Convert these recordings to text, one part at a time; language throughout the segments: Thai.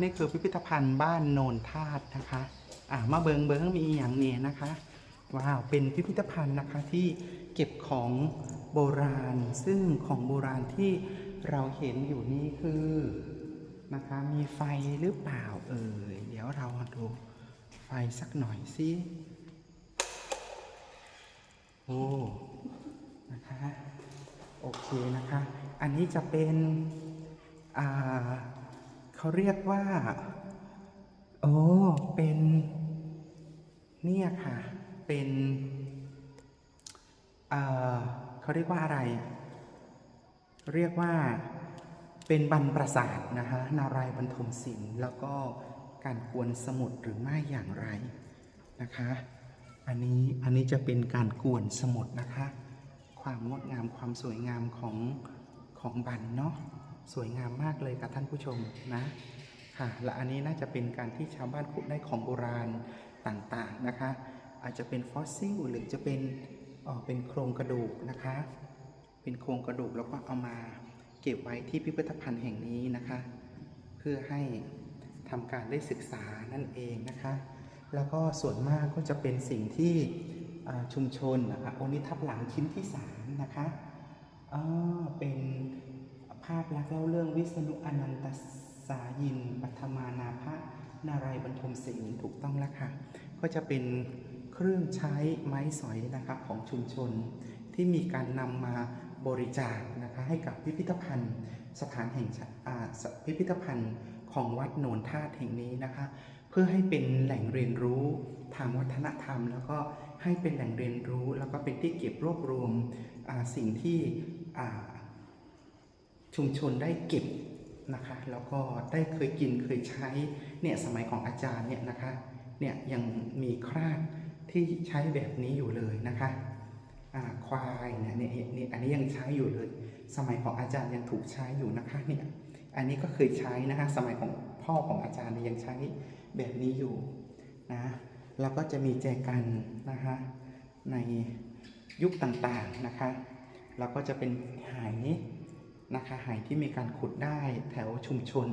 นี่คือพิพิธภัณฑ์บ้านโนนธาตุนะคะ อ่ามาเบิงเบิงมีอย่างเนี่ยนะคะ ว้าว เป็นพิพิธภัณฑ์นะคะที่เก็บของโบราณ ซึ่งของโบราณที่เราเห็นอยู่นี่คือนะคะมีไฟหรือเปล่าเอ่ยเดี๋ยวเราดูไฟสักหน่อยสิโอ้นะคะโอเคนะคะ อันนี้จะเป็นอ่า เขาเรียกว่า โอ้ เป็น เนี่ยค่ะ เป็นเอ่อเขาเรียกว่าอะไร เรียกว่าเป็นบรรประสาทนะคะนารายณ์บรรทมศิลป์แล้วก็การกวนสมุดหรือไม่อย่างไรนะคะ อันนี้อันนี้จะเป็นการกวนสมุดนะคะ ความงดงามความสวยงามของของบันเนาะ สวยงามมากเลยค่ะท่านผู้ชมนะค่ะและอันนี้น่าจะเป็นการที่ชาวบ้านขุดได้ของโบราณต่างๆนะคะ อาจจะเป็นฟอสซิลหรือจะเป็นเอ่อเป็นโครงกระดูกนะคะ เป็นโครงกระดูกแล้วก็เอามาเก็บไว้ที่พิพิธภัณฑ์แห่งนี้นะคะ เพื่อให้ทำการได้ศึกษานั่นเองนะคะ แล้วก็ส่วนมากก็จะเป็นสิ่งที่ชุมชนนะคะโอนี้ทับหลังชิ้นที่สามนะคะอ่าเป็น ภาพลักษ์เล่าเรื่องวิษณุอนันตสายินปัทมานาภะนารายณ์บรรทมศิลป์ถูกต้องแล้วค่ะ ก็จะเป็นเครื่องใช้ไม้สอยนะครับของชุมชน ที่มีการนำมาบริจาคนะคะให้กับพิพิธภัณฑ์สถานแห่งพิพิธภัณฑ์ของวัดโนนธาตุแห่งนี้นะคะ เพื่อให้เป็นแหล่งเรียนรู้ทางวัฒนธรรม แล้วก็ให้เป็นแหล่งเรียนรู้ แล้วก็เป็นที่เก็บรวบรวมสิ่งที่ ชุมชนได้เก็บนะคะแล้วก็ได้เคยกินเคยใช้เนี่ยสมัยของอาจารย์เนี่ยนะคะเนี่ยยังมีคราบที่ใช้แบบนี้อยู่เลยนะคะควายเนี่ยเนี่ยอันนี้ยังใช้อยู่เลย สมัยของอาจารย์ยังถูกใช้อยู่นะคะเนี่ยอันนี้ก็เคยใช้นะคะสมัยของพ่อของอาจารย์ยยังใช้แบบนี้อยู่นะแล้วก็จะมีแจกันนะคะในยุคต่างๆนะคะแล้วก็จะเป็นหาย นะคะหายที่มีการขุดได้แถวชุมชน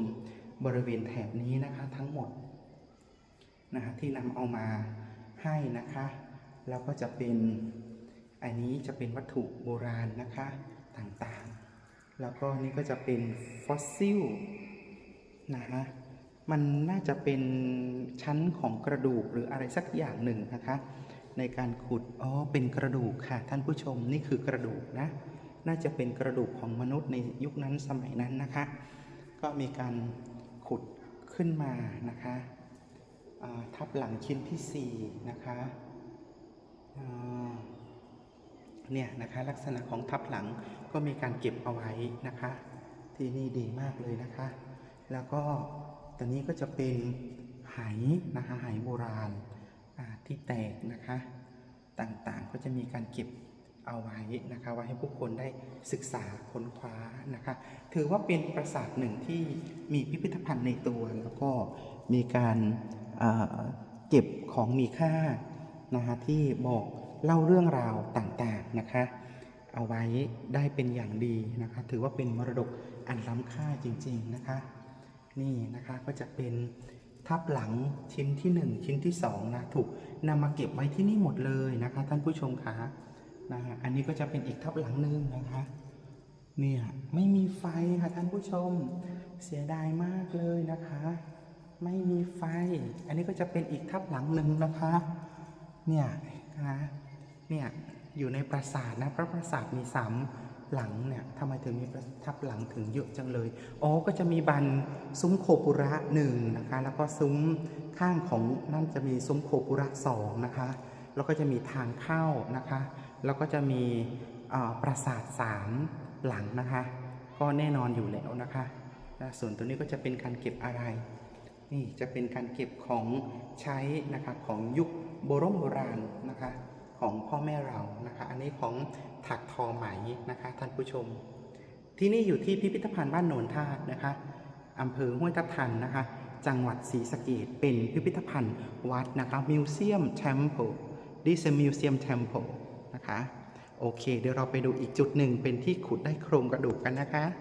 บริเวณแถบนี้นะคะทั้งหมดนะคะที่นำเอามาให้นะคะแล้วก็จะเป็นอันนี้จะเป็นวัตถุโบราณนะคะต่างๆ แล้วก็นี่ก็จะเป็นฟอสซิลนะฮะมันน่าจะเป็นชั้นของกระดูกหรืออะไรสักอย่างหนึ่งนะคะ ในการขุดอ๋อเป็นกระดูกค่ะท่านผู้ชมนี่คือกระดูกนะ น่าจะเป็นกระดูกของมนุษย์ในยุคนั้นสมัยนั้นนะคะ ก็มีการขุดขึ้นมานะคะทับหลังชิ้นที่ 4 นะคะเนี่ยนะคะลักษณะของทับหลังก็มีการเก็บเอาไว้นะคะ ที่นี่ดีมากเลยนะคะ แล้วก็ตอนนี้ก็จะเป็นไหนะคะไหโบราณที่แตกนะคะ ต่างๆก็จะมีการเก็บ เอาไว้นะคะไว้ให้ผู้คนได้ศึกษาค้นคว้านะคะ ถือว่าเป็นปราสาทหนึ่งที่มีพิพิธภัณฑ์ในตัวแล้วก็มีการอ่าเก็บของมีค่านะคะที่บอกเล่าเรื่องราวต่างๆนะคะ เอาไว้ได้เป็นอย่างดีนะคะ ถือว่าเป็นมรดกอันล้ำค่าจริงๆนะคะ นี่นะคะก็จะเป็นทับหลังชิ้นที่ 1 ชิ้นที่2นะถูกนำมาเก็บไว้ที่นี่หมดเลยนะคะ ท่านผู้ชมคะ นะฮะอันนี้ก็จะเป็นอีกทับหลังหนึ่งนะคะเนี่ยไม่มีไฟค่ะท่านผู้ชมเสียดายมากเลยนะคะ ไม่มีไฟ อันนี้ก็จะเป็นอีกทับหลังหนึ่งนะคะเนี่ยนะเนี่ยอยู่ในปราสาทนะพระปราสาทมีสามหลังเนี่ยทำไมถึงมีประทับหลังถึงเยอะจังเลย อ๋อ ก็จะมีบันซุ้มโคปุระหนึ่งนะคะ แล้วก็ซุ้มข้างของนั่นจะมีซุ้มโคปุระสองนะคะ แล้วก็จะมีทางเข้านะคะ แล้วก็จะมีปราสาทสามหลังนะคะ ก็แน่นอนอยู่แล้วนะคะ ส่วนตัวนี้ก็จะเป็นการเก็บอะไร นี่จะเป็นการเก็บของใช้นะคะของยุคโบรโบราณนะคะของพ่อแม่เรานะคะ อันนี้ของถักทอไหมนะคะท่านผู้ชม ที่นี่อยู่ที่พิพิธภัณฑ์บ้านโนนธาตุนะคะอำเภอห้วยทับทันนะคะ จังหวัดศรีสะเกดเป็นพิพิธภัณฑ์วัดนะคะ Museum Temple This is a Museum Temple นะคะ โอเค เดี๋ยวเราไปดูอีกจุดหนึ่งเป็นที่ขุดได้โครงกระดูกกันนะคะ